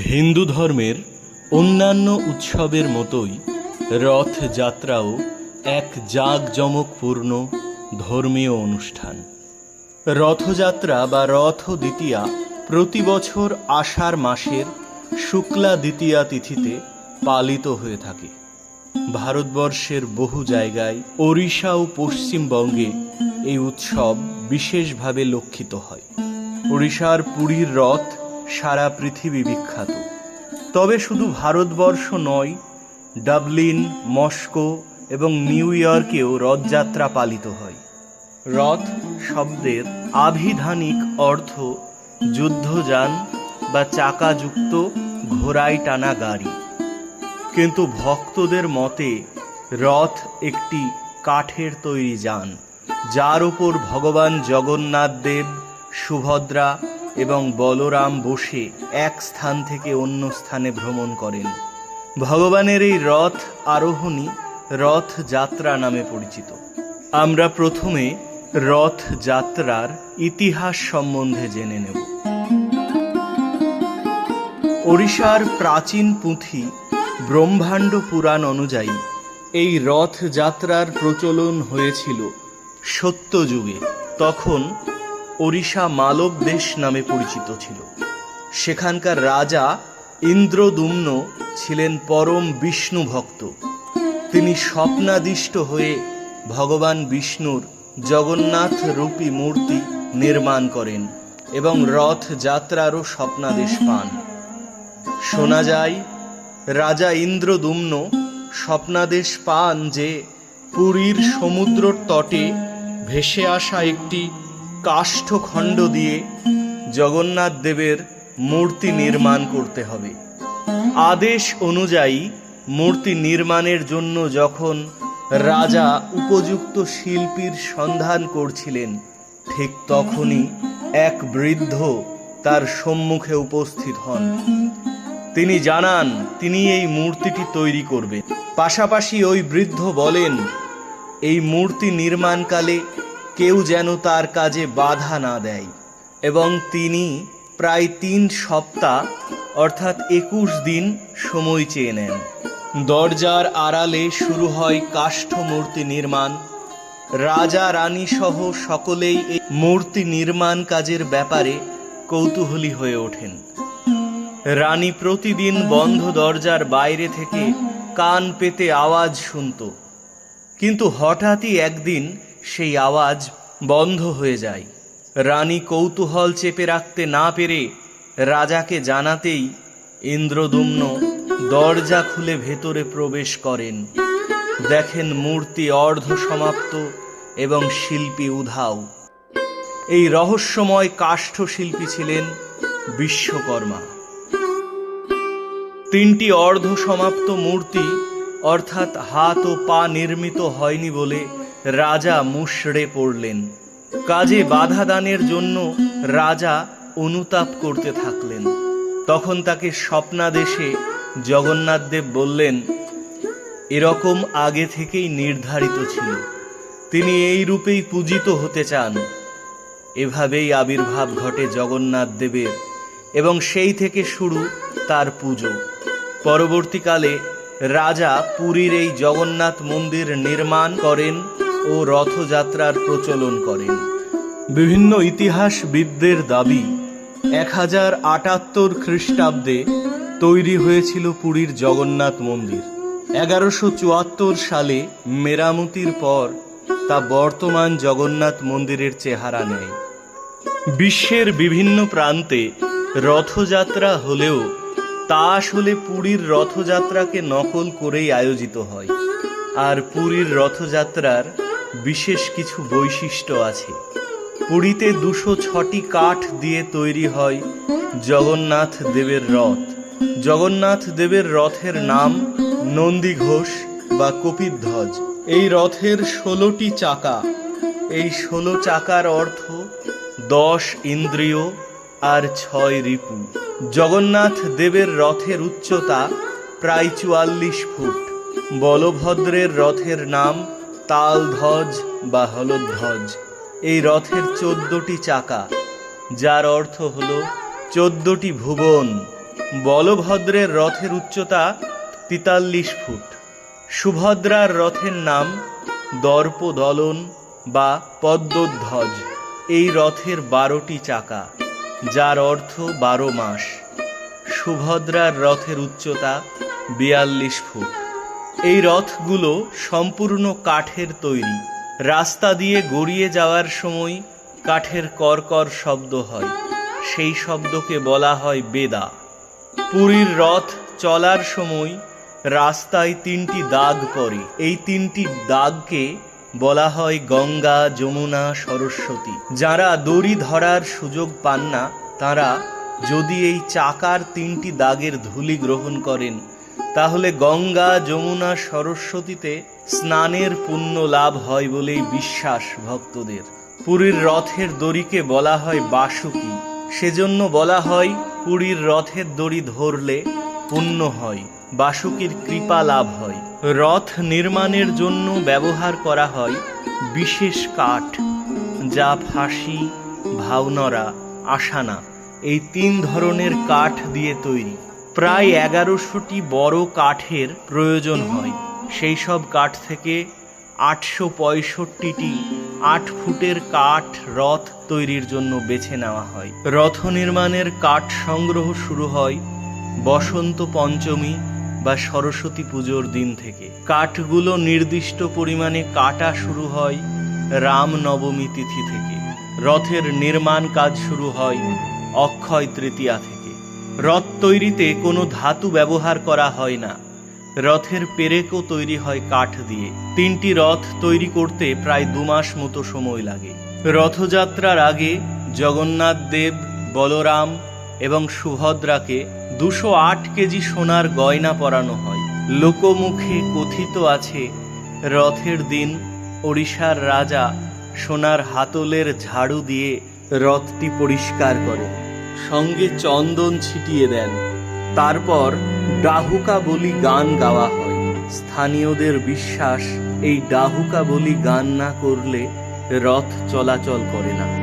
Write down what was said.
হিন্দু ধর্মের অন্যান্য উৎসবের মতোই রথযাত্রাও এক জাঁকজমকপূর্ণ ধর্মীয় অনুষ্ঠান। রথযাত্রা বা রথ দ্বিতীয়া প্রতি বছর আষাঢ় মাসের শুক্লা দ্বিতীয়া তিথিতে পালিত হয়ে থাকে। ভারতবর্ষের বহু জায়গায় ওড়িশা ও পশ্চিমবঙ্গে এই উৎসব বিশেষভাবে লক্ষিত হয়। ওড়িশার পুরীর রথ সারা পৃথিবী বিখ্যাত। তবে শুধু ভারতবর্ষ নয়, ডাবলিন, মস্কো এবং নিউ ইয়র্কেও রথযাত্রা পালিত হয়। রথ শব্দের আভিধানিক অর্থ যুদ্ধযান বা চাকাযুক্ত ঘোড়ায় টানা গাড়ি। কিন্তু ভক্তদের মতে, রথ একটি কাঠের তৈরি যান, যার উপর ভগবান জগন্নাথ দেব, সুভদ্রা এবং বলরাম বসে এক স্থান থেকে অন্য স্থানে ভ্রমণ করেন। ভগবানের এই রথ আরোহণই রথ যাত্রা নামে পরিচিত। আমরা প্রথমে রথ যাত্রার ইতিহাস সম্বন্ধে জেনে নেব। ওড়িশার প্রাচীন পুঁথি ব্রহ্মাণ্ড পুরাণ অনুযায়ী এই রথ যাত্রার প্রচলন হয়েছিল সত্য যুগে তখন ওড়িশা মালব দেশ নামে পরিচিত ছিল। সেখানকার রাজা ইন্দ্রদুম্ন ছিলেন পরম বিষ্ণু ভক্ত। তিনি স্বপ্নাদিষ্ট হয়ে ভগবান বিষ্ণুর জগন্নাথ রূপী মূর্তি নির্মাণ করেন এবং রথ যাত্রারও স্বপ্নাদেশ পান। শোনা যায়, রাজা ইন্দ্রদুম্ন স্বপ্নাদেশ পান যে পুরীর সমুদ্রর তটে ভেসে আসা একটি কাষ্ঠখণ্ড দিয়ে জগন্নাথ দেবের মূর্তি নির্মাণ করতে হবে। আদেশ অনুযায়ী মূর্তি নির্মাণের জন্য যখন রাজা উপযুক্ত শিল্পীর সন্ধান করছিলেন, ঠিক তখনই এক বৃদ্ধ তার সম্মুখে উপস্থিত হন। তিনি জানান, তিনি এই মূর্তিটি তৈরি করবেন। পাশাপাশি ওই বৃদ্ধ বলেন, এই মূর্তি নির্মাণকালে কেউ যেন তার কাজে বাধা না দেয়। এবং তিনি প্রায় তিন সপ্তাহ, অর্থাৎ একুশ দিন, সময় চেয়ে নেন। দরজার আড়ালে শুরু হয় কাষ্ঠ মূর্তি নির্মাণ। রাজা, রানী সহ সকলেই এই মূর্তি নির্মাণ কাজের ব্যাপারে কৌতূহলী হয়ে ওঠেন। রানী প্রতিদিন বন্ধ দরজার বাইরে থেকে কান পেতে আওয়াজ শুনত। কিন্তু হঠাৎই একদিন সেই আওয়াজ বন্ধ হয়ে যায়। রানী কৌতূহল চেপে রাখতে না পেরে রাজাকে জানাতেই ইন্দ্রদুম্ন দরজা খুলে ভেতরে প্রবেশ করেন। দেখেন মূর্তি অর্ধ সমাপ্ত এবং শিল্পী উধাও। এই রহস্যময় কাষ্ঠ শিল্পী ছিলেন বিশ্বকর্মা। তিনটি অর্ধ সমাপ্ত মূর্তি অর্থাৎ হাত ও পা নির্মিত হয়নি বলে রাজা মুষড়ে পড়লেন। কাজে বাধা দানের জন্য রাজা অনুতাপ করতে থাকলেন। তখন তাকে স্বপ্নাদেশে জগন্নাথদেব বললেন, এরকম আগে থেকেই নির্ধারিত ছিল। তিনি এই রূপেই পূজিত হতে চান। এভাবেই আবির্ভাব ঘটে জগন্নাথ দেবের এবং সেই থেকে শুরু তার পুজো। পরবর্তীকালে রাজা পুরীর এই জগন্নাথ মন্দির নির্মাণ করেন ও রথযাত্রার প্রচলন করেন। বিভিন্ন ইতিহাসবিদদের দাবি, এক হাজার আটাত্তর খ্রিস্টাব্দে তৈরি হয়েছিল পুরীর জগন্নাথ মন্দির। এগারোশো চুয়াত্তর সালে মেরামতির পর তা বর্তমান জগন্নাথ মন্দিরের চেহারা নেয়। বিশ্বের বিভিন্ন প্রান্তে রথযাত্রা হলেও তা আসলে পুরীর রথযাত্রাকে নকল করেই আয়োজিত হয়। আর পুরীর রথযাত্রার বিশেষ কিছু বৈশিষ্ট্য আছে। পুরীতে দুশো ছটি কাঠ দিয়ে তৈরি হয় জগন্নাথ দেবের রথ। জগন্নাথ দেবের রথের নাম নন্দী ঘোষ বা কপিধ্বজ। এই রথের ষোলোটি চাকা। এই ষোলো চাকার অর্থ দশ ইন্দ্রিয় আর ছয় রিপু। জগন্নাথ দেবের রথের উচ্চতা প্রায় চুয়াল্লিশ ফুট। বলভদ্রের রথের নাম তালধ্বজ বা হলধ্বজ এই রথের চোদ্দটি চাকা, যার অর্থ হল চোদ্দটি ভুবন। বলভদ্রের রথের উচ্চতা তেতাল্লিশ ফুট। সুভদ্রার রথের নাম দর্পদলন বা পদ্মধ্বজ। এই রথের বারোটি চাকা, যার অর্থ বারো মাস। সুভদ্রার রথের উচ্চতা বিয়াল্লিশ ফুট। এই রথগুলো সম্পূর্ণ কাঠের তৈরি। রাস্তা দিয়ে গড়িয়ে যাওয়ার সময় কাঠের করকর শব্দ হয়। সেই শব্দকে বলা হয় বেদা। পুরীর রথ চলার সময় রাস্তায় তিনটি দাগ পড়ে। এই তিনটি দাগকে বলা হয় গঙ্গা, যমুনা, সরস্বতী। যারা দড়ি ধরার সুযোগ পান না, তারা যদি এই চাকার তিনটি দাগের ধূলি গ্রহণ করেন তাহলে গঙ্গা, যমুনা, সরস্বতীতে স্নানের পুণ্য লাভ হয় বলেই বিশ্বাস ভক্তদের। পুরীর রথের দড়িকে বলা হয় বাসুকি। সেজন্য বলা হয়, পুরীর রথের দড়ি ধরলে পুণ্য হয়, বাসুকির কৃপা লাভ হয়। রথ নির্মাণের জন্য ব্যবহার করা হয় বিশেষ কাঠ, যা ফাঁসি, ভাওনরা আসানা এই তিন ধরনের কাঠ দিয়ে তৈরি। প্রায় এগারোশোটি বড় কাঠের প্রয়োজন হয়। সেই সব কাঠ থেকে আটশো পঁয়ষট্টিটি আট ফুটের কাঠ রথ তৈরির জন্য বেছে নেওয়া হয়। রথ নির্মাণের কাঠ সংগ্রহ শুরু হয় বসন্ত পঞ্চমী বা সরস্বতী পুজোর দিন থেকে। কাঠগুলো নির্দিষ্ট পরিমাণে কাটা শুরু হয় রাম নবমী তিথি থেকে। রথের নির্মাণ কাজ শুরু হয় অক্ষয় তৃতীয়া থেকে। রথ তৈরিতে কোনো ধাতু ব্যবহার করা হয় না। রথের পেরেকও তৈরি হয় কাঠ দিয়ে। তিনটি রথ তৈরি করতে প্রায় দু মাস মতো সময় লাগে। রথযাত্রার আগে জগন্নাথ দেব, বলরাম এবং সুভদ্রাকে দুশো আট কেজি সোনার গয়না পরানো হয়। লোকমুখে কথিত আছে, রথের দিন ওড়িশার রাজা সোনার হাতলের ঝাড়ু দিয়ে রথটি পরিষ্কার করে সঙ্গে চন্দন ছিটিয়ে দেন। তারপর ডাহুকা বলি গান গাওয়া হয়। স্থানীয়দের বিশ্বাস, এই ডাহুকা বলি গান না করলে রথ চলাচল করে না।